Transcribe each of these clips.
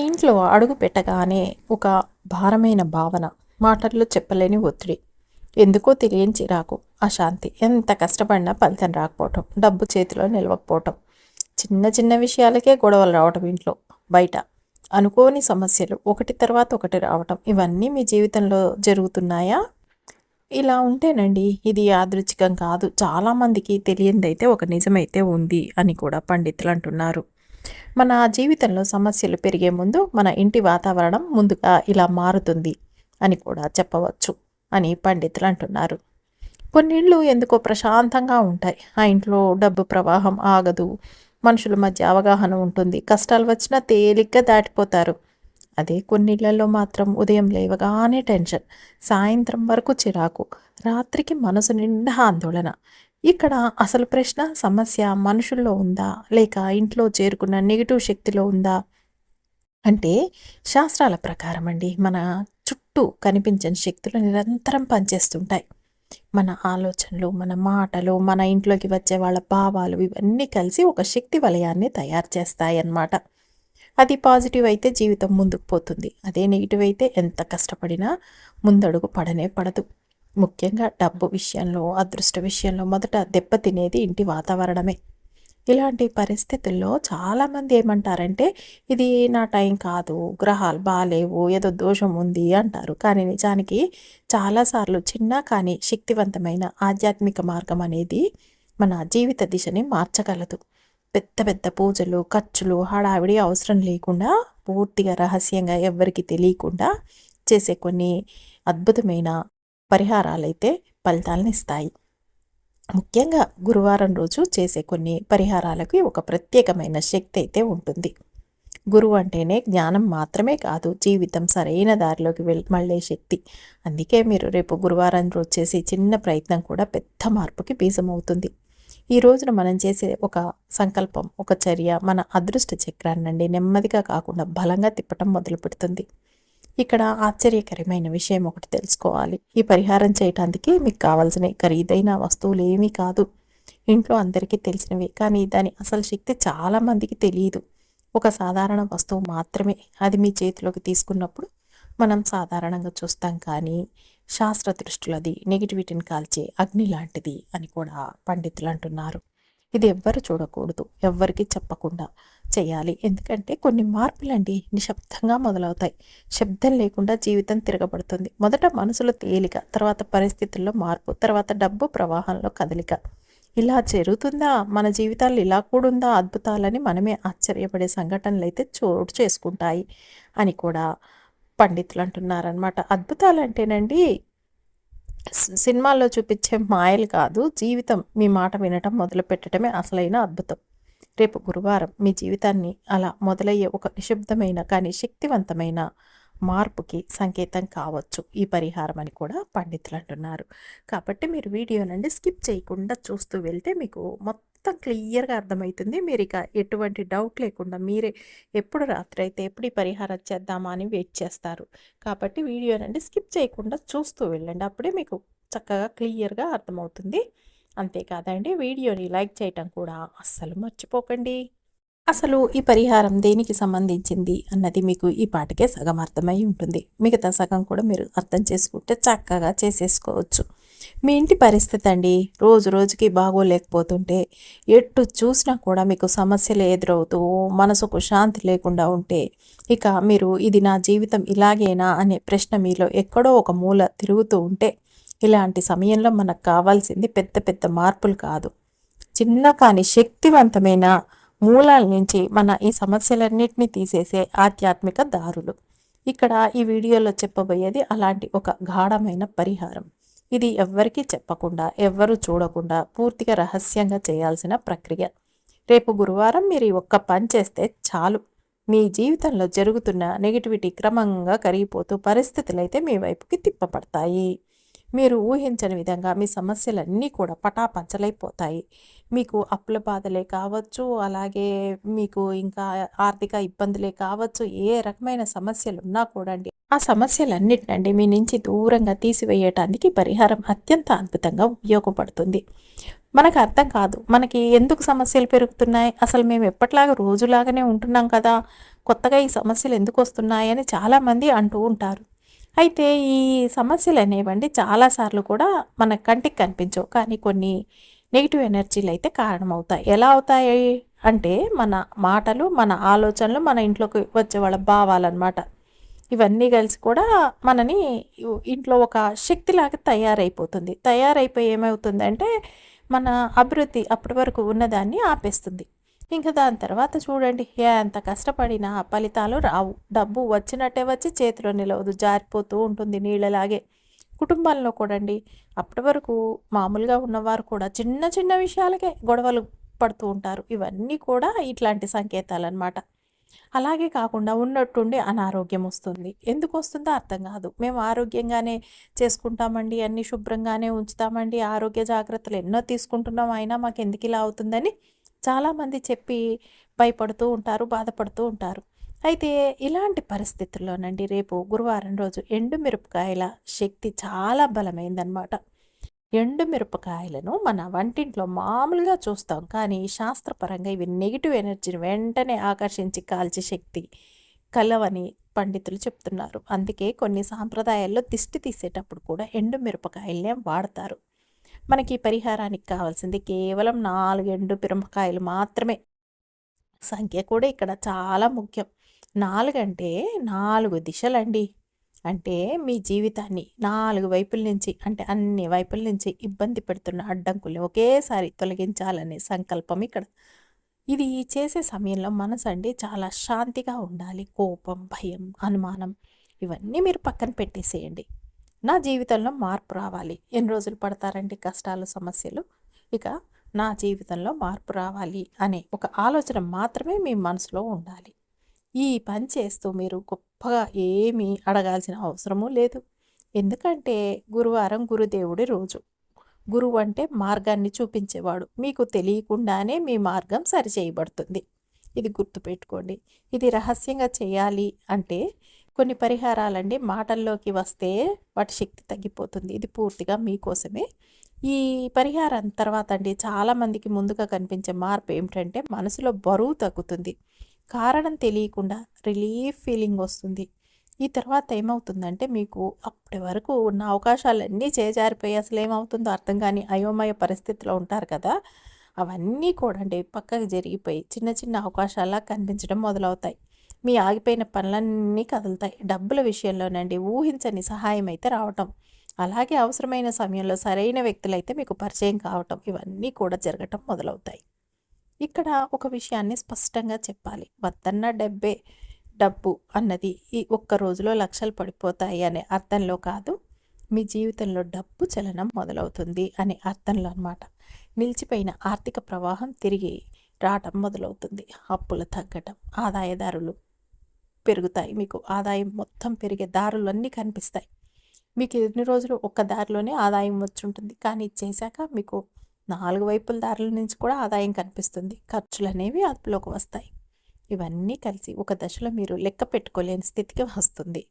ఇంట్లో అడుగు పెట్టగానే ఒక భారమైన భావన మాటల్లో చెప్పలేని ఒత్తిడి. ఎందుకో తెలియని చిరాకు అశాంతి. ఎంత కష్టపడినా ఫలితం రాకపోవటం డబ్బు చేతిలో నిలవకపోవటం. చిన్న చిన్న విషయాలకే గొడవలు రావటం ఇంట్లో బయట. అనుకోని సమస్యలు ఒకటి తర్వాత ఒకటి రావటం ఇవన్నీ మీ జీవితంలో జరుగుతున్నాయా? ఇలా ఉంటేనండి ఇది యాదృచ్ఛికం కాదు. చాలామందికి తెలియనిదైతే ఒక నిజమైతే ఉంది అని కూడా పండితులు అంటున్నారు. మన జీవితంలో సమస్యలు పెరిగే ముందు మన ఇంటి వాతావరణం ముందుగా ఇలా మారుతుంది అని కూడా చెప్పవచ్చు అని పండితులు అంటున్నారు. కొన్నిళ్ళు ఎందుకో ప్రశాంతంగా ఉంటాయి. ఆ ఇంట్లో డబ్బు ప్రవాహం ఆగదు. మనుషుల మధ్య అవగాహన ఉంటుంది. కష్టాలు వచ్చినా తేలిగ్గా దాటిపోతారు. అదే కొన్నిళ్ళలో మాత్రం ఉదయం లేవగానే టెన్షన్ సాయంత్రం వరకు చిరాకు రాత్రికి మనసు నిండా ఆందోళన. ఇక్కడ అసలు ప్రశ్న సమస్య మనుషుల్లో ఉందా? లేక ఇంట్లో చేరుకున్న నెగిటివ్ శక్తిలో ఉందా? అంటే శాస్త్రాల ప్రకారం అండి మన చుట్టూ కనిపించని శక్తులు నిరంతరం పనిచేస్తుంటాయి. మన ఆలోచనలు మన మాటలు మన ఇంట్లోకి వచ్చే వాళ్ళ భావాలు ఇవన్నీ కలిసి ఒక శక్తి వలయాన్ని తయారు చేస్తాయి అన్నమాట అది పాజిటివ్ అయితే జీవితం ముందుకు పోతుంది అదే నెగిటివ్ అయితే ఎంత కష్టపడినా ముందడుగు పడనే పడదు. ముఖ్యంగా డబ్బు విషయంలో అదృష్ట విషయంలో మొదట దెబ్బతినేది ఇంటి వాతావరణమే. ఇలాంటి పరిస్థితుల్లో చాలామంది ఏమంటారంటే ఇది నా టైం కాదు గ్రహాలు బాగాలేవు ఏదో దోషం ఉంది అంటారు. కానీ నిజానికి చాలాసార్లు చిన్న కానీ శక్తివంతమైన ఆధ్యాత్మిక మార్గం అనేది మన జీవిత దిశని మార్చగలదు. పెద్ద పెద్ద పూజలు ఖర్చులు హడావిడి అవసరం లేకుండా పూర్తిగా రహస్యంగా ఎవరికి తెలియకుండా చేసే కొన్ని అద్భుతమైన పరిహారాలైతే ఫలితాలను ఇస్తాయి ముఖ్యంగా గురువారం రోజు చేసే కొన్ని పరిహారాలకి ఒక ప్రత్యేకమైన శక్తి అయితే ఉంటుంది. గురువు అంటేనే జ్ఞానం మాత్రమే కాదు జీవితం సరైన దారిలోకి వెళ్ మళ్ళే శక్తి. అందుకే మీరు రేపు గురువారం రోజు చేసే చిన్న ప్రయత్నం కూడా పెద్ద మార్పుకి బీజమవుతుంది. ఈ రోజున మనం చేసే ఒక సంకల్పం ఒక చర్య మన అదృష్ట చక్రాన్ని నెమ్మదిగా కాకుండా బలంగా తిప్పటం మొదలు పెడుతుంది ఇక్కడ ఆశ్చర్యకరమైన విషయం ఒకటి తెలుసుకోవాలి. ఈ పరిహారం చేయటానికి మీకు కావాల్సిన ఖరీదైన వస్తువులు ఏమీ కాదు. ఇంట్లో అందరికీ తెలిసినవి కానీ దాని అసలు శక్తి చాలామందికి తెలియదు. ఒక సాధారణ వస్తువు మాత్రమే అది మీ చేతిలోకి తీసుకున్నప్పుడు మనం సాధారణంగా చూస్తాం కానీ శాస్త్ర దృష్టిలోది నెగిటివిటీని కాల్చే అగ్ని లాంటిది అని కూడా పండితులు అంటున్నారు. ఇది ఎవ్వరు చూడకూడదు ఎవ్వరికి చెప్పకుండా చేయాలి. ఎందుకంటే కొన్ని మార్పులండి నిశ్శబ్దంగా మొదలవుతాయి. శబ్దం లేకుండా జీవితం తిరగబడుతుంది. మొదట మనసులో తేలిక తర్వాత పరిస్థితుల్లో మార్పు తర్వాత డబ్బు ప్రవాహంలో కదలిక. ఇలా జరుగుతుందా? మన జీవితాలు ఇలా కూడుందా? అద్భుతాలని మనమే ఆశ్చర్యపడే సంఘటనలు అయితే చోటు చేసుకుంటాయి అని కూడా పండితులు అంటున్నారనమాట అద్భుతాలు అంటేనండి సినిమాల్లో చూపించే మాయలు కాదు జీవితం మీ మాట వినటం మొదలు పెట్టడమే అసలైన అద్భుతం. రేపు గురువారం మీ జీవితాన్ని అలా మొదలయ్యే ఒక నిశ్శబ్దమైన కానీ శక్తివంతమైన మార్పుకి సంకేతం కావచ్చు. ఈ పరిహారం అని కూడా పండితులు అంటున్నారు. కాబట్టి మీరు వీడియో నుండి స్కిప్ చేయకుండా చూస్తూ వెళ్తే మీకు మొత్తం క్లియర్గా అర్థమవుతుంది. మీరు ఇక ఎటువంటి డౌట్ లేకుండా మీరే ఎప్పుడు రాత్రి అయితే ఎప్పుడు ఈ పరిహారం చేద్దామా అని వెయిట్ చేస్తారు. కాబట్టి వీడియో నుండి స్కిప్ చేయకుండా చూస్తూ వెళ్ళండి. అప్పుడే మీకు చక్కగా క్లియర్గా అర్థమవుతుంది. అంతేకాదండి వీడియోని లైక్ చేయటం కూడా అస్సలు మర్చిపోకండి. అసలు ఈ పరిహారం దేనికి సంబంధించింది అన్నది మీకు ఈ పాటకే సగం అర్థమై ఉంటుంది. మిగతా సగం కూడా మీరు అర్థం చేసుకుంటే చక్కగా చేసేసుకోవచ్చు. మీ ఇంటి పరిస్థితి అండి రోజు రోజుకి బాగోలేకపోతుంటే ఎటు చూసినా కూడా మీకు సమస్యలు ఎదురవుతూ మనసుకు శాంతి లేకుండా ఉంటే ఇక మీరు ఇది నా జీవితం ఇలాగేనా అనే ప్రశ్న మీలో ఎక్కడో ఒక మూల తిరుగుతూ ఉంటే ఇలాంటి సమయంలో మనకు కావాల్సింది పెద్ద పెద్ద మార్పులు కాదు. చిన్న కానీ శక్తివంతమైన మూలాల నుంచి మన ఈ సమస్యలన్నింటినీ తీసేసే ఆధ్యాత్మిక దారులు. ఇక్కడ ఈ వీడియోలో చెప్పబోయేది అలాంటి ఒక గాఢమైన పరిహారం. ఇది ఎవ్వరికీ చెప్పకుండా ఎవ్వరూ చూడకుండా పూర్తిగా రహస్యంగా చేయాల్సిన ప్రక్రియ. రేపు గురువారం మీరు ఈ ఒక్క పని చేస్తే చాలు. మీ జీవితంలో జరుగుతున్న నెగిటివిటీ క్రమంగా కరిగిపోతూ పరిస్థితులు అయితే మీ వైపుకి తిప్పబడతాయి. మీరు ఊహించని విధంగా మీ సమస్యలన్నీ కూడా పటాపంచలైపోతాయి. మీకు అప్పుల బాధలే కావచ్చు అలాగే మీకు ఇంకా ఆర్థిక ఇబ్బందులే కావచ్చు ఏ రకమైన సమస్యలు ఉన్నా కూడా అండి ఆ సమస్యలన్నిటినండి మీ నుంచి దూరంగా తీసివేయటానికి పరిహారం అత్యంత అద్భుతంగా ఉపయోగపడుతుంది. మనకు అర్థం కాదు మనకి ఎందుకు సమస్యలు పెరుగుతున్నాయి? అసలు మేము ఎప్పటిలాగా రోజులాగానే ఉంటున్నాం కదా? కొత్తగా ఈ సమస్యలు ఎందుకు వస్తున్నాయి అని చాలామంది అంటూ ఉంటారు. అయితే ఈ సమస్యలు అనేవండి చాలాసార్లు కూడా మన కంటికి కనిపించవు. కానీ కొన్ని నెగిటివ్ ఎనర్జీలు అయితే కారణమవుతాయి. ఎలా అవుతాయి అంటే మన మాటలు మన ఆలోచనలు మన ఇంట్లోకి వచ్చే వాళ్ళ భావాలన్నమాట. ఇవన్నీ కలిసి కూడా మనని ఇంట్లో ఒక శక్తిలాగా తయారైపోతుంది. తయారైపోయి ఏమవుతుంది అంటే మన అభివృద్ధి అప్పటి వరకు ఉన్నదాన్ని ఆపేస్తుంది. ఇంకా దాని తర్వాత చూడండి ఎంత కష్టపడినా ఫలితాలు రావు. డబ్బు వచ్చినట్టే వచ్చి చేతిలో నిలవదు జారిపోతూ ఉంటుంది నీళ్ళలాగే. కుటుంబాల్లో కూడండి అప్పటి వరకు మామూలుగా ఉన్నవారు కూడా చిన్న చిన్న విషయాలకే గొడవలు పడుతూ ఉంటారు. ఇవన్నీ కూడా ఇట్లాంటి సంకేతాలు అనమాట అలాగే కాకుండా ఉన్నట్టుండి అనారోగ్యం వస్తుంది. ఎందుకు వస్తుందో అర్థం కాదు. మేము ఆరోగ్యంగానే చేసుకుంటామండి అన్నీ శుభ్రంగానే ఉంచుతామండి ఆరోగ్య జాగ్రత్తలు ఎన్నో తీసుకుంటున్నాం అయినా మాకు ఎందుకు ఇలా అవుతుందని చాలామంది చెప్పి భయపడుతూ ఉంటారు బాధపడుతూ ఉంటారు. అయితే ఇలాంటి పరిస్థితుల్లోనండి రేపు గురువారం రోజు ఎండుమిరపకాయల శక్తి చాలా బలమైందనమాట ఎండుమిరపకాయలను మన వంటింట్లో మామూలుగా చూస్తాం కానీ శాస్త్రపరంగా ఇవి నెగిటివ్ ఎనర్జీని వెంటనే ఆకర్షించి కాల్చే శక్తి కలవని పండితులు చెప్తున్నారు. అందుకే కొన్ని సాంప్రదాయాల్లో దిష్టి తీసేటప్పుడు కూడా ఎండుమిరపకాయలనే వాడతారు. మనకి పరిహారానికి కావాల్సింది కేవలం నాలుగు ఎండు మిరపకాయలు మాత్రమే. సంఖ్య కూడా ఇక్కడ చాలా ముఖ్యం. నాలుగంటే నాలుగు దిశలండి. అంటే మీ జీవితాన్ని నాలుగు వైపుల నుంచి అంటే అన్ని వైపుల నుంచి ఇబ్బంది పెడుతున్న అడ్డంకుల్ని ఒకేసారి తొలగించాలనే సంకల్పం ఇక్కడ. ఇది చేసే సమయంలో మనసు అండి చాలా శాంతిగా ఉండాలి. కోపం భయం అనుమానం ఇవన్నీ మీరు పక్కన పెట్టేసేయండి. నా జీవితంలో మార్పు రావాలి. ఎన్ని రోజులు పడతారండి కష్టాలు సమస్యలు? ఇక నా జీవితంలో మార్పు రావాలి అనే ఒక ఆలోచన మాత్రమే మీ మనసులో ఉండాలి. ఈ పని చేస్తూ మీరు గొప్పగా ఏమీ అడగాల్సిన అవసరము లేదు. ఎందుకంటే గురువారం గురుదేవుడి రోజు. గురువు అంటే మార్గాన్ని చూపించేవాడు. మీకు తెలియకుండానే మీ మార్గం సరిచేయబడుతుంది. ఇది గుర్తుపెట్టుకోండి. ఇది రహస్యంగా చేయాలి అంటే కొన్ని పరిహారాలండి. మాటల్లోకి వస్తే వాటి శక్తి తగ్గిపోతుంది. ఇది పూర్తిగా మీకోసమే. ఈ పరిహారం తర్వాత అండి చాలామందికి ముందుగా కనిపించే మార్పు ఏమిటంటే మనసులో బరువు తగ్గుతుంది. కారణం తెలియకుండా రిలీఫ్ ఫీలింగ్ వస్తుంది. ఈ తర్వాత ఏమవుతుందంటే మీకు అప్పటి వరకు ఉన్న అవకాశాలన్నీ చేజారిపోయి అసలు ఏమవుతుందో అర్థం కానీ అయోమయ పరిస్థితిలో ఉంటారు కదా. అవన్నీ కూడా అండి పక్కకు జరిగిపోయి చిన్న చిన్న అవకాశాలా కనిపించడం మొదలవుతాయి. మీ ఆగిపోయిన పనులన్నీ కదులుతాయి. డబ్బుల విషయంలోనండి ఊహించని సహాయం అయితే రావటం. అలాగే అవసరమైన సమయంలో సరైన వ్యక్తులైతే మీకు పరిచయం కావటం. ఇవన్నీ కూడా జరగటం మొదలవుతాయి. ఇక్కడ ఒక విషయాన్ని స్పష్టంగా చెప్పాలి. వద్దన్న డబ్బే డబ్బు అన్నది ఈ ఒక్క రోజులో లక్షలు పడిపోతాయి అనే అర్థంలో కాదు. మీ జీవితంలో డబ్బు చలనం మొదలవుతుంది అనే అర్థంలో అనమాట నిలిచిపోయిన ఆర్థిక ప్రవాహం తిరిగి రావటం మొదలవుతుంది. అప్పులు తగ్గటం ఆదాయదారులు పెరుగుతాయి. మీకు ఆదాయం మొత్తం పెరిగే దారులు అన్నీ కనిపిస్తాయి. మీకు ఎన్ని రోజులు ఒక్క దారిలోనే ఆదాయం వచ్చి ఉంటుంది కానీ చేశాక మీకు నాలుగు వైపుల దారుల నుంచి కూడా ఆదాయం కనిపిస్తుంది. ఖర్చులు అనేవి అదుపులోకి వస్తాయి. ఇవన్నీ కలిసి ఒక దశలో మీరు లెక్క పెట్టుకోలేని స్థితికి వస్తుంది.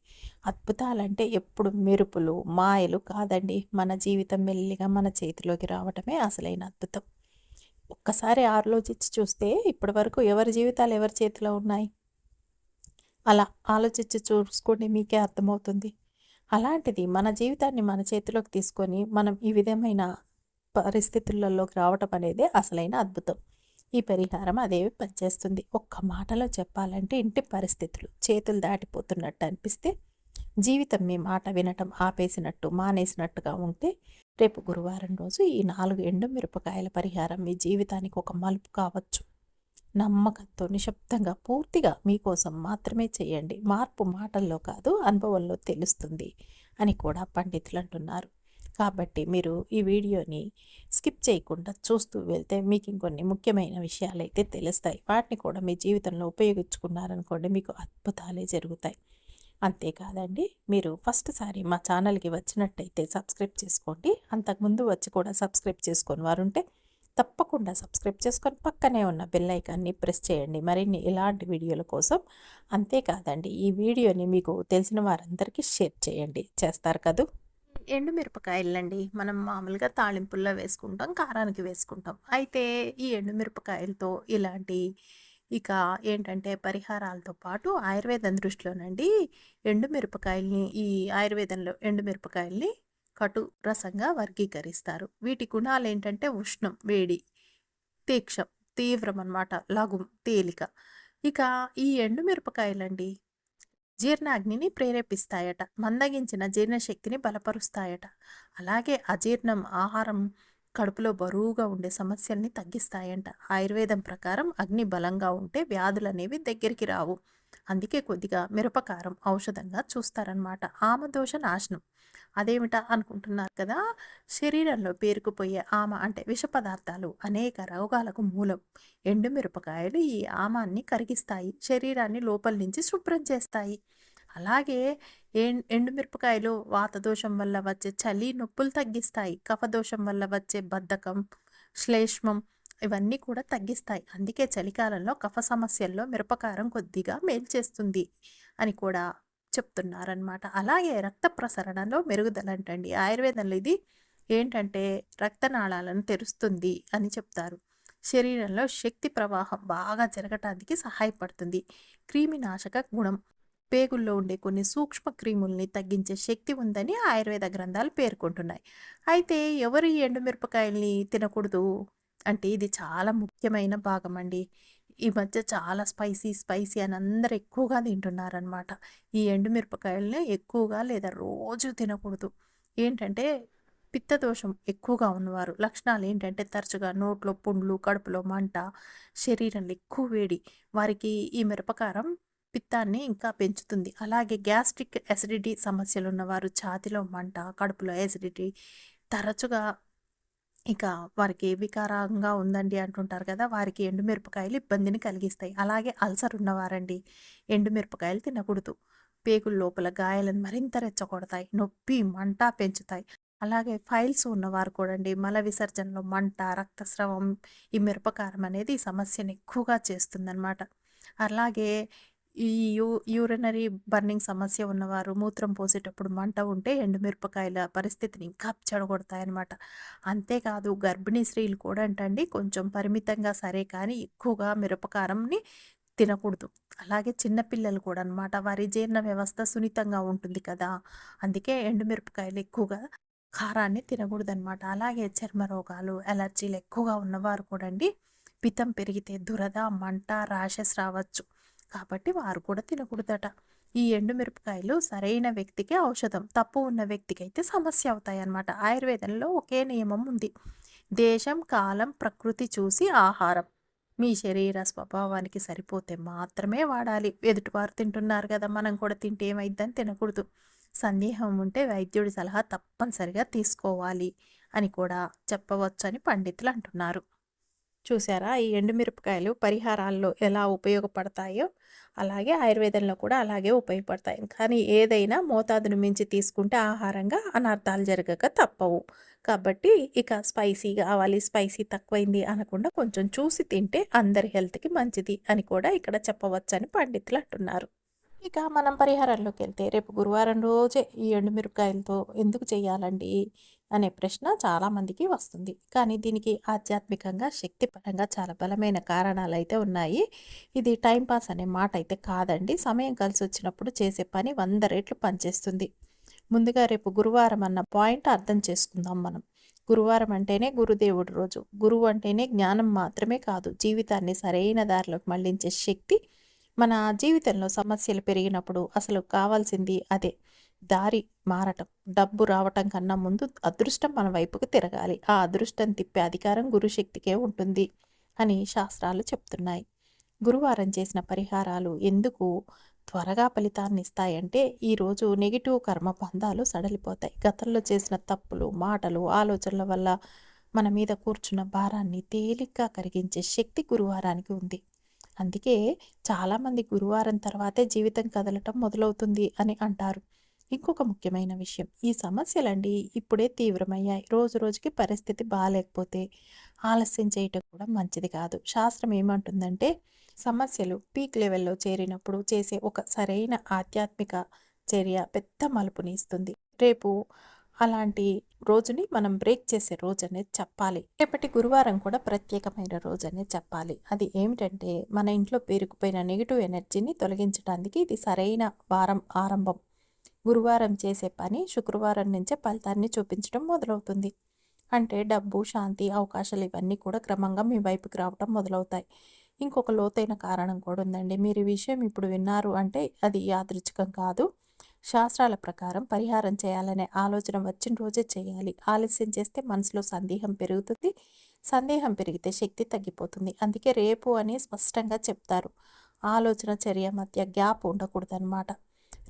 అద్భుతాలంటే ఎప్పుడు మెరుపులు మాయలు కాదండి. మన జీవితం మెల్లిగా మన చేతిలోకి రావటమే అసలైన అద్భుతం. ఒక్కసారి ఆలోచించి చూస్తే ఇప్పటివరకు ఎవరి జీవితాలు ఎవరి చేతిలో ఉన్నాయి? అలా ఆలోచించి చూసుకుంటే మీకే అర్థమవుతుంది. అలాంటిది మన జీవితాన్ని మన చేతిలోకి తీసుకొని మనం ఈ విధమైన పరిస్థితులలోకి రావటం అనేది అసలైన అద్భుతం. ఈ పరిహారం అదేవి పనిచేస్తుంది. ఒక్క మాటలో చెప్పాలంటే ఇంటి పరిస్థితులు చేతులు దాటిపోతున్నట్టు అనిపిస్తే జీవితం మీ మాట వినటం ఆపేసినట్టు మానేసినట్టుగా ఉంటే రేపు గురువారం రోజు ఈ నాలుగు ఎండు మిరపకాయల పరిహారం మీ జీవితానికి ఒక మలుపు కావచ్చు. నమ్మకంతో నిశ్శబ్దంగా పూర్తిగా మీకోసం మాత్రమే చేయండి. మార్పు మాటల్లో కాదు అనుభవంలో తెలుస్తుంది అని కూడా పండితులు అంటున్నారు. కాబట్టి మీరు ఈ వీడియోని స్కిప్ చేయకుండా చూస్తూ వెళ్తే మీకు ఇంకొన్ని ముఖ్యమైన విషయాలు అయితే తెలుస్తాయి. వాటిని కూడా మీ జీవితంలో ఉపయోగించుకున్నారనుకోండి మీకు అద్భుతాలే జరుగుతాయి. అంతేకాదండి మీరు ఫస్ట్ సారి మా ఛానల్కి వచ్చినట్టయితే సబ్స్క్రైబ్ చేసుకోండి. అంతకుముందు వచ్చి కూడా సబ్స్క్రైబ్ చేసుకొని వారు ఉంటే తప్పకుండా సబ్స్క్రైబ్ చేసుకొని పక్కనే ఉన్న బెల్ ఐకాన్ని ప్రెస్ చేయండి. మరిన్ని ఇలాంటి వీడియోల కోసం అంతేకాదండి ఈ వీడియోని మీకు తెలిసిన వారందరికీ షేర్ చేయండి. చేస్తారు కదూ? ఎండుమిరపకాయలండి మనం మామూలుగా తాళింపుల్లో వేసుకుంటాం కారానికి వేసుకుంటాం. అయితే ఈ ఎండుమిరపకాయలతో ఇలాంటి ఇక ఏంటంటే పరిహారాలతో పాటు ఆయుర్వేదం దృష్టిలోనండి ఎండుమిరపకాయల్ని ఈ ఆయుర్వేదంలో ఎండుమిరపకాయల్ని కటు రసంగా వర్గీకరిస్తారు. వీటి గుణాలు ఏంటంటే ఉష్ణం వేడి తీక్షం తీవ్రం అన్నమాట లఘుం తేలిక. ఇక ఈ ఎండుమిరపకాయలండి జీర్ణాగ్నిని ప్రేరేపిస్తాయట. మందగించిన జీర్ణశక్తిని బలపరుస్తాయట. అలాగే అజీర్ణం ఆహారం కడుపులో బరువుగా ఉండే సమస్యల్ని తగ్గిస్తాయంట. ఆయుర్వేదం ప్రకారం అగ్ని బలంగా ఉంటే వ్యాధులు అనేవి దగ్గరికి రావు. అందుకే కొద్దిగా మిరపకారం ఔషధంగా చూస్తారనమాట ఆమదోష నాశనం. అదేమిటా అనుకుంటున్నారు కదా? శరీరంలో పేరుకుపోయే ఆమ అంటే విష పదార్థాలు అనేక రోగాలకు మూలం. ఎండుమిరపకాయలు ఈ ఆమాన్ని కరిగిస్తాయి. శరీరాన్ని లోపల నుంచి శుభ్రం చేస్తాయి. అలాగే ఎండుమిరపకాయలు వాతదోషం వల్ల వచ్చే చలి నొప్పులు తగ్గిస్తాయి. కఫదోషం వల్ల వచ్చే బద్ధకం శ్లేష్మం ఇవన్నీ కూడా తగ్గిస్తాయి. అందుకే చలికాలంలో కఫ సమస్యల్లో మిరపకారం కొద్దిగా మేలు చేస్తుంది అని కూడా చెప్తున్నారనమాట అలాగే రక్త ప్రసరణలో మెరుగుదల అంటండి ఆయుర్వేదంలో ఇది ఏంటంటే రక్తనాళాలను తెరుస్తుంది అని చెప్తారు. శరీరంలో శక్తి ప్రవాహం బాగా జరగటానికి సహాయపడుతుంది. క్రిమినాశక గుణం. పేగుల్లో ఉండే కొన్ని సూక్ష్మ క్రిముల్ని తగ్గించే శక్తి ఉందని ఆయుర్వేద గ్రంథాలు పేర్కొంటున్నాయి. అయితే ఎవరు ఈ ఎండుమిరపకాయల్ని తినకూడదు? అంటే ఇది చాలా ముఖ్యమైన భాగం అండి ఈ మధ్య చాలా స్పైసీ స్పైసీ అని అందరు ఎక్కువగా తింటున్నారనమాట ఈ ఎండుమిరపకాయలని ఎక్కువగా లేదా రోజు తినకూడదు. ఏంటంటే పిత్తదోషం ఎక్కువగా ఉన్నవారు. లక్షణాలు ఏంటంటే తరచుగా నోట్లో పుండ్లు కడుపులో మంట శరీరంలో ఎక్కువ వేడి. వారికి ఈ మిరపకారం పిత్తాన్ని ఇంకా పెంచుతుంది. అలాగే గ్యాస్ట్రిక్ ఎసిడిటీ సమస్యలు ఉన్నవారు ఛాతిలో మంట కడుపులో ఎసిడిటీ తరచుగా ఇక వారికి వికారంగా ఉందండి అంటుంటారు కదా! వారికి ఎండుమిరపకాయలు ఇబ్బందిని కలిగిస్తాయి. అలాగే అల్సర్ ఉన్నవారండి ఎండుమిరపకాయలు తినకూడదు. పేగుల లోపల గాయాలను మరింత రెచ్చగొడతాయి. నొప్పి మంట పెంచుతాయి. అలాగే ఫైల్స్ ఉన్నవారు కూడా అండి మల విసర్జనలో మంట రక్తస్రావం ఈ మిరపకారం అనేది సమస్యను ఎక్కువగా చేస్తుందన్నమాట. అలాగే ఈ యూ యూరినరీ బర్నింగ్ సమస్య ఉన్నవారు మూత్రం పోసేటప్పుడు మంట ఉంటే ఎండుమిరపకాయల పరిస్థితిని ఇంకా చెడగొడతాయన్నమాట. అంతేకాదు గర్భిణీ స్త్రీలు కూడా అంటండి కొంచెం పరిమితంగా సరే కానీ ఎక్కువగా మిరపకారంని తినకూడదు. అలాగే చిన్నపిల్లలు కూడా అనమాట వారి జీర్ణ వ్యవస్థ సున్నితంగా ఉంటుంది కదా అందుకే ఎండుమిరపకాయలు ఎక్కువగా కారాన్ని తినకూడదు అనమాట అలాగే చర్మ రోగాలు ఎలర్జీలు ఎక్కువగా ఉన్నవారు కూడా అండి పితం పెరిగితే దురద మంట ర్యాషెస్ రావచ్చు. కాబట్టి వారు కూడా తినకూడదట. ఈ ఎండుమిరపకాయలు సరైన వ్యక్తికి ఔషధం. తప్పు ఉన్న వ్యక్తికి అయితే సమస్య అవుతాయి అన్నమాట ఆయుర్వేదంలో ఒకే నియమం ఉంది. దేశం కాలం ప్రకృతి చూసి ఆహారం. మీ శరీర స్వభావానికి సరిపోతే మాత్రమే వాడాలి. ఎదుటివారు తింటున్నారు కదా మనం కూడా తింటే ఏమైద్దని తినకూడదు. సందేహం ఉంటే వైద్యుడి సలహా తప్పనిసరిగా తీసుకోవాలి అని కూడా చెప్పవచ్చని పండితులు అంటున్నారు. చూసారా? ఈ ఎండుమిరపకాయలు పరిహారాల్లో ఎలా ఉపయోగపడతాయో అలాగే ఆయుర్వేదంలో కూడా అలాగే ఉపయోగపడతాయి. కానీ ఏదైనా మోతాదును మించి తీసుకుంటే ఆహారంగా అనర్థాలు జరగక తప్పవు. కాబట్టి ఇక స్పైసీ కావాలి స్పైసీ తక్కువైంది అనకుండా కొంచెం చూసి తింటే అందరి హెల్త్కి మంచిది అని కూడా ఇక్కడ చెప్పవచ్చని పండితులు అంటున్నారు. ఇక మనం పరిహారంలోకి వెళ్తే రేపు గురువారం రోజే ఈ ఎండుమిరపకాయలతో ఎందుకు చేయాలండి అనే ప్రశ్న చాలామందికి వస్తుంది. కానీ దీనికి ఆధ్యాత్మికంగా శక్తిపరంగా చాలా బలమైన కారణాలు అయితే ఉన్నాయి. ఇది టైంపాస్ అనే మాట అయితే కాదండి. సమయం కలిసి వచ్చినప్పుడు చేసే పని వంద రేట్లు పనిచేస్తుంది. ముందుగా రేపు గురువారం అన్న పాయింట్ అర్థం చేసుకుందాం మనం. గురువారం అంటేనే గురుదేవుడి రోజు. గురువు అంటేనే జ్ఞానం మాత్రమే కాదు జీవితాన్ని సరైన దారిలోకి మళ్ళించే శక్తి మన జీవితంలో సమస్యలు పెరిగినప్పుడు అసలు కావాల్సింది అదే. దారి మారటం డబ్బు రావటం కన్నా ముందు అదృష్టం మన వైపుకు తిరగాలి. ఆ అదృష్టం తిప్పే అధికారం గురుశక్తికే ఉంటుంది అని శాస్త్రాలు చెప్తున్నాయి. గురువారం చేసిన పరిహారాలు ఎందుకు త్వరగా ఫలితాన్ని ఇస్తాయంటే ఈరోజు నెగిటివ్ కర్మ బంధాలు సడలిపోతాయి. గతంలో చేసిన తప్పులు మాటలు ఆలోచనల వల్ల మన మీద కూర్చున్న భారాన్ని తేలిగ్గా కరిగించే శక్తి గురువారానికి ఉంది. అందుకే చాలామంది గురువారం తర్వాతే జీవితం కదలటం మొదలవుతుంది అని అంటారు. ఇంకొక ముఖ్యమైన విషయం ఈ సమస్యలండి ఇప్పుడే తీవ్రమయ్యాయి. రోజు రోజుకి పరిస్థితి బాగాలేకపోతే ఆలస్యం చేయటం కూడా మంచిది కాదు. శాస్త్రం ఏమంటుందంటే సమస్యలు పీక్ లెవెల్లో చేరినప్పుడు చేసే ఒక సరైన ఆధ్యాత్మిక చర్య పెద్ద మలుపుని ఇస్తుంది. రేపు అలాంటి రోజుని మనం బ్రేక్ చేసే రోజు అనేది చెప్పాలి. రేపటి గురువారం కూడా ప్రత్యేకమైన రోజు అనేది చెప్పాలి. అది ఏమిటంటే మన ఇంట్లో పేరుకుపోయిన నెగిటివ్ ఎనర్జీని తొలగించడానికి ఇది సరైన వారం ఆరంభం. గురువారం చేసే పని శుక్రవారం నుంచే ఫలితాన్ని చూపించడం మొదలవుతుంది. అంటే డబ్బు శాంతి అవకాశాలు ఇవన్నీ కూడా క్రమంగా మీ వైపుకి రావటం మొదలవుతాయి. ఇంకొక లోతైన కారణం కూడా ఉందండి. మీరు ఈ విషయం ఇప్పుడు విన్నారు అంటే అది యాదృచ్ఛికం కాదు. శాస్త్రాల ప్రకారం పరిహారం చేయాలనే ఆలోచన వచ్చిన రోజే చేయాలి. ఆలస్యం చేస్తే మనసులో సందేహం పెరుగుతుంది. సందేహం పెరిగితే శక్తి తగ్గిపోతుంది. అందుకే రేపు అని స్పష్టంగా చెప్తారు. ఆలోచన చర్య మధ్య గ్యాప్ ఉండకూడదు అనమాట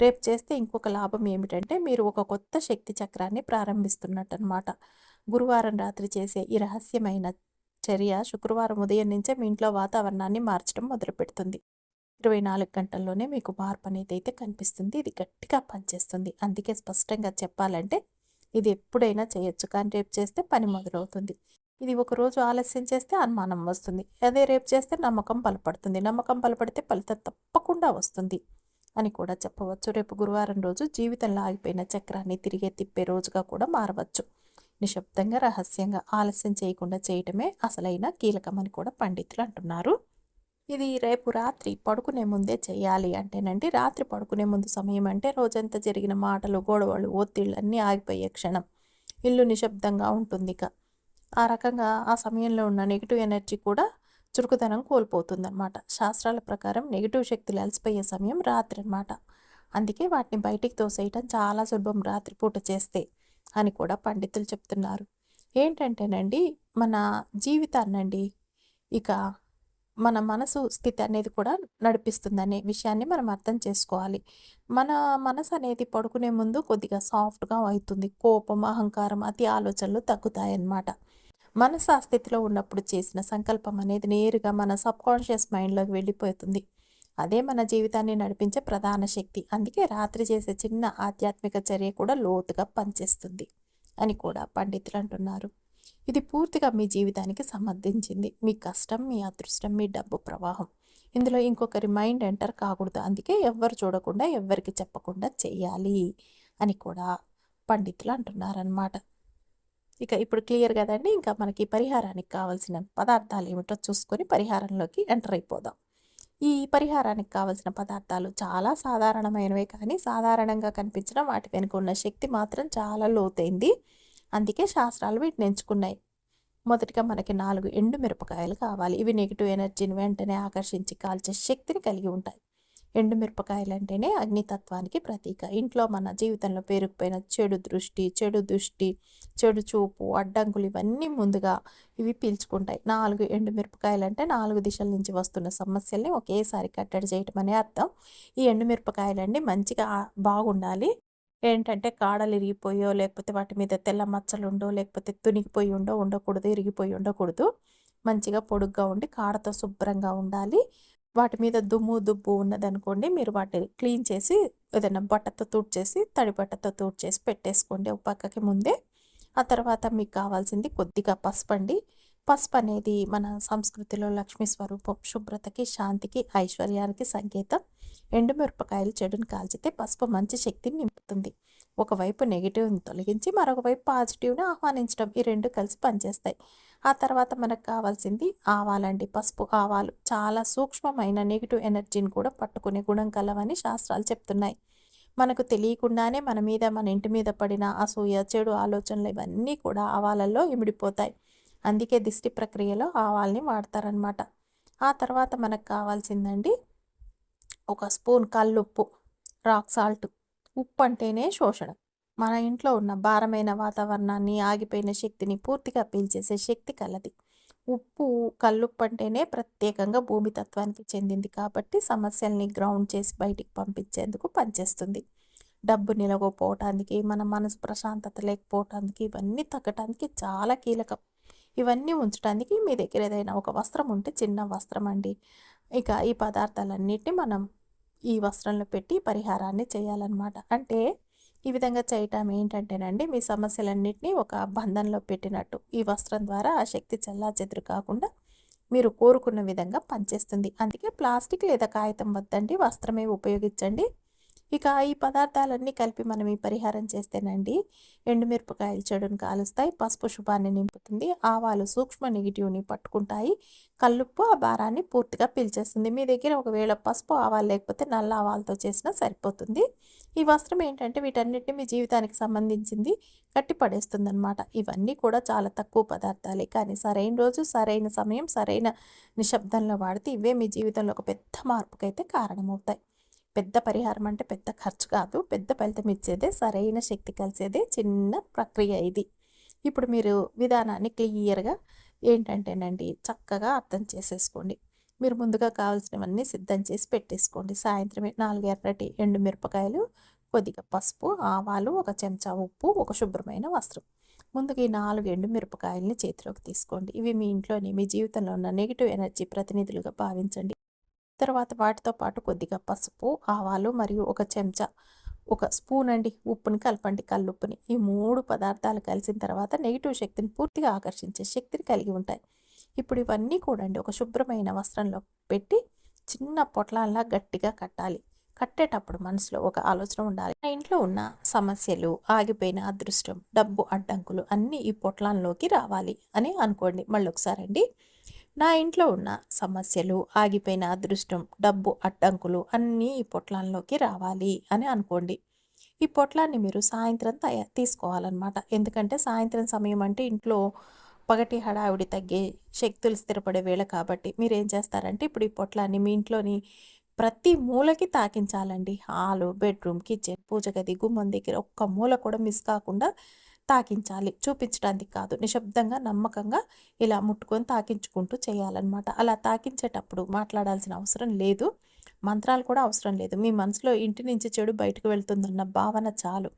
రేపు చేస్తే ఇంకొక లాభం ఏమిటంటే మీరు ఒక కొత్త శక్తి చక్రాన్ని ప్రారంభిస్తున్నట్టు అనమాట గురువారం రాత్రి చేసే ఈ రహస్యమైన చర్య శుక్రవారం ఉదయం నుంచే మీ ఇంట్లో వాతావరణాన్ని మార్చడం మొదలుపెడుతుంది. ఇరవై నాలుగు గంటల్లోనే మీకు మార్పు అనేది అయితే కనిపిస్తుంది. ఇది గట్టిగా పనిచేస్తుంది. అందుకే స్పష్టంగా చెప్పాలంటే ఇది ఎప్పుడైనా చేయొచ్చు. కానీ రేపు చేస్తే పని మొదలవుతుంది. ఇది ఒక రోజు ఆలస్యం చేస్తే అనుమానం వస్తుంది. అదే రేపు చేస్తే నమ్మకం బలపడుతుంది. నమ్మకం బలపడితే ఫలితం తప్పకుండా వస్తుంది అని కూడా చెప్పవచ్చు. రేపు గురువారం రోజు జీవితంలో ఆగిపోయిన చక్రాన్ని తిరిగే తిప్పే రోజుగా కూడా మారవచ్చు. నిశ్శబ్దంగా రహస్యంగా ఆలస్యం చేయకుండా చేయటమే అసలైన కీలకమని కూడా పండితులు అంటున్నారు. ఇది రేపు రాత్రి పడుకునే ముందే చేయాలి అంటేనండి. రాత్రి పడుకునే ముందు సమయం అంటే రోజంతా జరిగిన మాటలు గొడవలు ఒత్తిళ్ళు అన్నీ ఆగిపోయే క్షణం. ఇల్లు నిశ్శబ్దంగా ఉంటుంది ఇక. ఆ రకంగా ఆ సమయంలో ఉన్న నెగిటివ్ ఎనర్జీ కూడా చురుకుదనం కోల్పోతుందన్నమాట. శాస్త్రాల ప్రకారం నెగిటివ్ శక్తులు అలసిపోయే సమయం రాత్రి అనమాట అందుకే వాటిని బయటికి తోసేయటం చాలా సులభం రాత్రిపూట చేస్తే అని కూడా పండితులు చెప్తున్నారు. ఏంటంటేనండి మన జీవితాన్నండి ఇక మన మనసు స్థితి అనేది కూడా నడిపిస్తుందనే విషయాన్ని మనం అర్థం చేసుకోవాలి. మన మనసు అనేది పడుకునే ముందు కొద్దిగా సాఫ్ట్గా అవుతుంది. కోపం అహంకారం అతి ఆలోచనలు తగ్గుతాయన్నమాట. మనసు ఆ స్థితిలో ఉన్నప్పుడు చేసిన సంకల్పం అనేది నేరుగా మన సబ్కాన్షియస్ మైండ్లోకి వెళ్ళిపోతుంది. అదే మన జీవితాన్ని నడిపించే ప్రధాన శక్తి. అందుకే రాత్రి చేసే చిన్న ఆధ్యాత్మిక చర్య కూడా లోతుగా పనిచేస్తుంది అని కూడా పండితులు అంటున్నారు. ఇది పూర్తిగా మీ జీవితానికి సంబంధించింది. మీ కష్టం మీ అదృష్టం మీ డబ్బు ప్రవాహం. ఇందులో ఇంకొకరి మైండ్ ఎంటర్ కాకూడదు. అందుకే ఎవ్వరు చూడకుండా ఎవ్వరికి చెప్పకుండా చేయాలి అని కూడా పండితులు అంటున్నారనమాట ఇక ఇప్పుడు క్లియర్ కదండి. ఇంకా మనకి పరిహారానికి కావాల్సిన పదార్థాలు ఏమిటో చూసుకొని పరిహారంలోకి ఎంటర్ అయిపోదాం. ఈ పరిహారానికి కావలసిన పదార్థాలు చాలా సాధారణమైనవే కానీ సాధారణంగా కనిపించిన వాటి వెనుక ఉన్న శక్తి మాత్రం చాలా లోతైంది. అందుకే శాస్త్రాలు వీటిని ఎంచుకున్నాయి మొదటిగా మనకి నాలుగు ఎండు మిరపకాయలు కావాలి. ఇవి నెగిటివ్ ఎనర్జీని వెంటనే ఆకర్షించి కాల్చే శక్తిని కలిగి ఉంటాయి. ఎండు మిరపకాయలు అంటేనే అగ్నితత్వానికి ప్రతీక. ఇంట్లో మన జీవితంలో పేరుకుపోయిన చెడు దృష్టి చెడు దృష్టి చెడు చూపు అడ్డంకులు ఇవన్నీ ముందుగా ఇవి పీల్చుకుంటాయి. నాలుగు ఎండు మిరపకాయలు అంటే నాలుగు దిశల నుంచి వస్తున్న సమస్యల్ని ఒకేసారి కట్టడి చేయటం అనే అర్థం. ఈ ఎండు మిరపకాయలన్నీ మంచిగా బాగుండాలి. ఏంటంటే కాడలు ఇరిగిపోయో లేకపోతే వాటి మీద తెల్ల మచ్చలు ఉండో లేకపోతే తునిగిపోయి ఉండో ఉండకూడదు ఇరిగిపోయి ఉండకూడదు. మంచిగా పొడుగ్గా ఉండి కాడతో శుభ్రంగా ఉండాలి. వాటి మీద దుమ్ము దుబ్బు ఉన్నదనుకోండి మీరు వాటిని క్లీన్ చేసి ఏదైనా బట్టతో తూడ్చేసి తడి బట్టతో తూడ్చేసి పెట్టేసుకోండి. ఒక పక్కకి ముందే. ఆ తర్వాత మీకు కావాల్సింది కొద్దిగా పసుపు అండి పసుపు అనేది మన సంస్కృతిలో లక్ష్మీ స్వరూపం శుభ్రతకి శాంతికి ఐశ్వర్యానికి సంకేతం. ఎండుమిరపకాయలు చెడుని కాల్చితే పసుపు మంచి శక్తిని నింపుతుంది. ఒకవైపు నెగిటివ్ని తొలగించి మరొక వైపు పాజిటివ్ని ఆహ్వానించడం ఈ రెండు కలిసి పనిచేస్తాయి. ఆ తర్వాత మనకు కావాల్సింది ఆవాలండి. పసుపు ఆవాలు చాలా సూక్ష్మమైన నెగిటివ్ ఎనర్జీని కూడా పట్టుకునే గుణం కలవని శాస్త్రాలు చెప్తున్నాయి. మనకు తెలియకుండానే మన మీద మన ఇంటి మీద పడిన అసూయ చెడు ఆలోచనలు ఇవన్నీ కూడా ఆవాలలో ఇమిడిపోతాయి. అందుకే దిష్టి ప్రక్రియలో ఆవాల్ని వాడతారనమాట ఆ తర్వాత మనకు కావాల్సిందండి ఒక స్పూన్ కల్లుప్పు రాక్ సాల్ట్ ఉప్పు అంటేనే శోషణం. మన ఇంట్లో ఉన్న భారమైన వాతావరణాన్ని ఆగిపోయిన శక్తిని పూర్తిగా పీల్చేసే శక్తి కలది. ఉప్పు కల్లుప్పు అంటేనే ప్రత్యేకంగా భూమి తత్వానికి చెందింది కాబట్టి సమస్యల్ని గ్రౌండ్ చేసి బయటికి పంపించేందుకు పనిచేస్తుంది. డబ్బు నిలవకపోవటానికి మన మనసు ప్రశాంతత లేకపోవటానికి ఇవన్నీ తగ్గటానికి చాలా కీలకం. ఇవన్నీ ఉంచడానికి మీ దగ్గర ఏదైనా ఒక వస్త్రం ఉంటే చిన్న వస్త్రం అండి. ఇక ఈ పదార్థాలన్నిటిని మనం ఈ వస్త్రంలో పెట్టి పరిహారాన్ని చేయాలన్నమాట. అంటే ఈ విధంగా చేయటం ఏంటంటేనండి మీ సమస్యలన్నింటినీ ఒక బంధంలో పెట్టినట్టు ఈ వస్త్రం ద్వారా ఆ శక్తి చల్లా చెదురు కాకుండా మీరు కోరుకున్న విధంగా పనిచేస్తుంది. అందుకే ప్లాస్టిక్ లేదా కాగితం వద్దండి వస్త్రమే ఉపయోగించండి. ఇక ఈ పదార్థాలన్నీ కలిపి మనం ఈ పరిహారం చేస్తేనండి ఎండుమిరపకాయలు చెడును కాలుస్తాయి పసుపు శుభాన్ని నింపుతుంది ఆవాలు సూక్ష్మ నెగిటివ్ని పట్టుకుంటాయి కల్లుప్పు ఆ భారాన్ని పూర్తిగా పీల్చేస్తుంది. మీ దగ్గర ఒకవేళ పసుపు ఆవాలు లేకపోతే నల్ల ఆవాలతో చేసినా సరిపోతుంది. ఈ వస్త్రం ఏంటంటే వీటన్నిటిని మీ జీవితానికి సంబంధించింది కట్టి పడేస్తుంది అనమాట ఇవన్నీ కూడా చాలా తక్కువ పదార్థాలే. కానీ సరైన రోజు సరైన సమయం సరైన నిశ్శబ్దంలో వాడితే ఇవే మీ జీవితంలో ఒక పెద్ద మార్పుకైతే కారణమవుతాయి. పెద్ద పరిహారం అంటే పెద్ద ఖర్చు కాదు. పెద్ద ఫలితం ఇచ్చేదే సరైన శక్తి కలిసేదే చిన్న ప్రక్రియ ఇది. ఇప్పుడు మీరు విధానాన్ని క్లియర్గా ఏంటంటేనండి చక్కగా అర్థం చేసేసుకోండి. మీరు ముందుగా కావాల్సినవన్నీ సిద్ధం చేసి పెట్టేసుకోండి. సాయంత్రమే నాలుగు ఎర్రటి ఎండు మిరపకాయలు కొద్దిగా పసుపు ఆవాలు ఒక చెంచా ఉప్పు ఒక శుభ్రమైన వస్త్రం. ముందుగా ఈ నాలుగు ఎండు మిరపకాయలని చేతిలోకి తీసుకోండి. ఇవి మీ ఇంట్లోని మీ జీవితంలో ఉన్న నెగిటివ్ ఎనర్జీ ప్రతినిధులుగా భావించండి. తర్వాత వాటితో పాటు కొద్దిగా పసుపు ఆవాలు మరియు ఒక చెంచా ఒక స్పూన్ అండి ఉప్పుని కలపండి. కల్లుప్పుని ఈ మూడు పదార్థాలు కలిసిన తర్వాత నెగిటివ్ శక్తిని పూర్తిగా ఆకర్షించే శక్తిని కలిగి ఉంటాయి. ఇప్పుడు ఇవన్నీ కూడా అండి ఒక శుభ్రమైన వస్త్రంలో పెట్టి చిన్న పొట్లాల్లా గట్టిగా కట్టాలి. కట్టేటప్పుడు మనసులో ఒక ఆలోచన ఉండాలి. నా ఇంట్లో ఉన్న సమస్యలు ఆగిపోయిన అదృష్టం డబ్బు అడ్డంకులు అన్నీ ఈ పొట్లాల్లోకి రావాలి అని అనుకోండి. మళ్ళీ ఒకసారి అండి నా ఇంట్లో ఉన్న సమస్యలు ఆగిపోయిన అదృష్టం డబ్బు అడ్డంకులు అన్నీ ఈ పొట్లాల్లోకి రావాలి అని అనుకోండి. ఈ పొట్లాన్ని మీరు సాయంత్రం తయా తీసుకోవాలన్నమాట. ఎందుకంటే సాయంత్రం సమయం అంటే ఇంట్లో పగటి హడావిడి తగ్గే శక్తులు స్థిరపడే వేళ కాబట్టి మీరు ఏం చేస్తారంటే ఇప్పుడు ఈ పొట్లాన్ని మీ ఇంట్లోని ప్రతి మూలకి తాకించాలండి. హాలు బెడ్రూమ్ కిచెన్ పూజ గది గుమ్మం దగ్గర ఒక్క మూల కూడా మిస్ కాకుండా తాకించాలి. చూపించడానికి కాదు. నిశ్శబ్దంగా నమ్మకంగా ఇలా ముట్టుకొని తాకించుకుంటూ చేయాలన్నమాట. అలా తాకించేటప్పుడు మాట్లాడాల్సిన అవసరం లేదు. మంత్రాలు కూడా అవసరం లేదు. మీ మనసులో ఇంటి నుంచి చెడు బయటకు వెళ్తుందన్న భావన చాలు.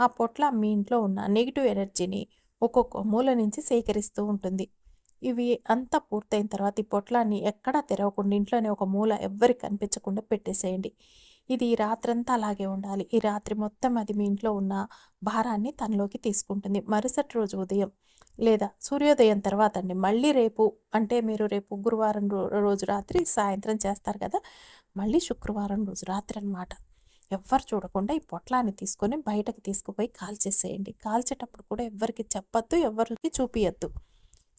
ఆ పొట్ల మీ ఇంట్లో ఉన్న నెగిటివ్ ఎనర్జీని ఒక్కొక్క మూల నుంచి సేకరిస్తూ ఉంటుంది. ఇవి అంతా పూర్తయిన తర్వాత ఈ పొట్లాన్ని ఎక్కడా తెరవకుండా ఇంట్లోనే ఒక మూల ఎవ్వరికి కనిపించకుండా పెట్టేసేయండి. ఇది ఈ రాత్రంతా అలాగే ఉండాలి. ఈ రాత్రి మొత్తం అది మీ ఇంట్లో ఉన్న భారాన్ని తనలోకి తీసుకుంటుంది. మరుసటి రోజు ఉదయం లేదా సూర్యోదయం తర్వాత అండి. మళ్ళీ రేపు అంటే మీరు రేపు గురువారం రోజు రాత్రి సాయంత్రం చేస్తారు కదా మళ్ళీ శుక్రవారం రోజు రాత్రి అనమాట ఎవ్వరు చూడకుండా ఈ పొట్లాన్ని తీసుకొని బయటకు తీసుకుపోయి కాల్చేసేయండి. కాల్చేటప్పుడు కూడా ఎవరికి చెప్పొద్దు ఎవరికి చూపియద్దు.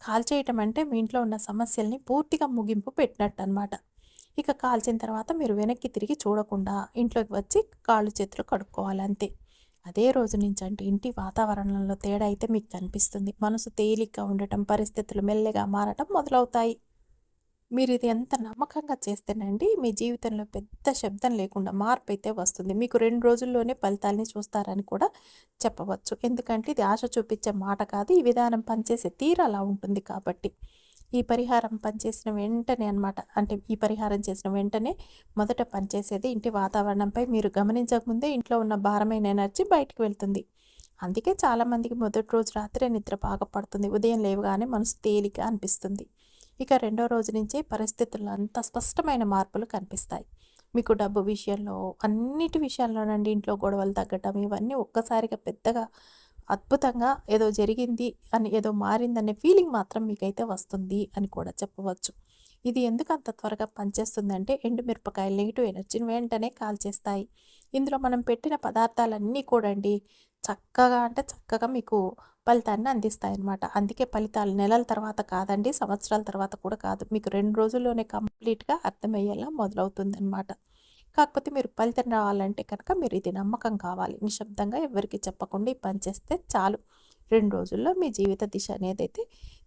కాల్చేయటం అంటే మీ ఇంట్లో ఉన్న సమస్యల్ని పూర్తిగా ముగింపు పెట్టినట్టు అనమాట ఇక కాల్చిన తర్వాత మీరు వెనక్కి తిరిగి చూడకుండా ఇంట్లోకి వచ్చి కాళ్ళు చేతులు కడుక్కోవాలి అంతే అదే రోజు నుంచి అంటే ఇంటి వాతావరణంలో తేడా అయితే మీకు కనిపిస్తుంది. మనసు తేలిగ్గా ఉండటం పరిస్థితులు మెల్లగా మారటం మొదలవుతాయి. మీరు ఇది ఎంత నమ్మకంగా చేస్తేనండి మీ జీవితంలో పెద్ద శబ్దం లేకుండా మార్పు అయితే వస్తుంది. మీకు రెండు రోజుల్లోనే ఫలితాలని చూస్తారని కూడా చెప్పవచ్చు. ఎందుకంటే ఇది ఆశ చూపించే మాట కాదు. ఈ విధానం పనిచేసే తీరు అలా ఉంటుంది కాబట్టి. ఈ పరిహారం పనిచేసిన వెంటనే అనమాట అంటే ఈ పరిహారం చేసిన వెంటనే మొదట పనిచేసేది ఇంటి వాతావరణంపై. మీరు గమనించకముందే ఇంట్లో ఉన్న భారమైన ఎనర్జీ బయటకు వెళ్తుంది. అందుకే చాలామందికి మొదటి రోజు రాత్రే నిద్ర బాగా పడుతుంది. ఉదయం లేవగానే మనసు తేలిక అనిపిస్తుంది. ఇక రెండో రోజు నుంచే పరిస్థితుల్లో అంత స్పష్టమైన మార్పులు కనిపిస్తాయి. మీకు డబ్బు విషయంలో అన్నిటి విషయాల్లోనండి ఇంట్లో గొడవలు తగ్గటం. ఇవన్నీ ఒక్కసారిగా పెద్దగా అద్భుతంగా ఏదో జరిగింది అని ఏదో మారిందనే ఫీలింగ్ మాత్రం మీకైతే వస్తుంది అని కూడా చెప్పవచ్చు. ఇది ఎందుకు అంత త్వరగా పనిచేస్తుందంటే ఎండుమిరపకాయలు నెగిటివ్ ఎనర్జీని వెంటనే కాల్చేస్తాయి. ఇందులో మనం పెట్టిన పదార్థాలన్నీ కూడా అండి చక్కగా అంటే చక్కగా మీకు ఫలితాన్ని అందిస్తాయి అన్నమాట అందుకే ఫలితాలు నెలల తర్వాత కాదండి సంవత్సరాల తర్వాత కూడా కాదు. మీకు రెండు రోజుల్లోనే కంప్లీట్గా అర్థమయ్యేలా మొదలవుతుంది అనమాట కాకపోతే మీరు ఫలితం రావాలంటే కనుక మీరు ఇది నమ్మకం కావాలి. నిశ్శబ్దంగా ఎవరికి చెప్పకుండా ఈ పని చేస్తే చాలు. రెండు రోజుల్లో మీ జీవిత దిశ అనేది అయితే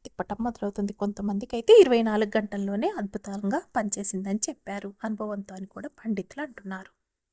తిప్పటం మొదలవుతుంది. కొంతమందికి అయితే ఇరవై నాలుగు గంటల్లోనే అద్భుతంగా పనిచేసిందని చెప్పారు. అనుభవంతో అని కూడా పండితులు అంటున్నారు.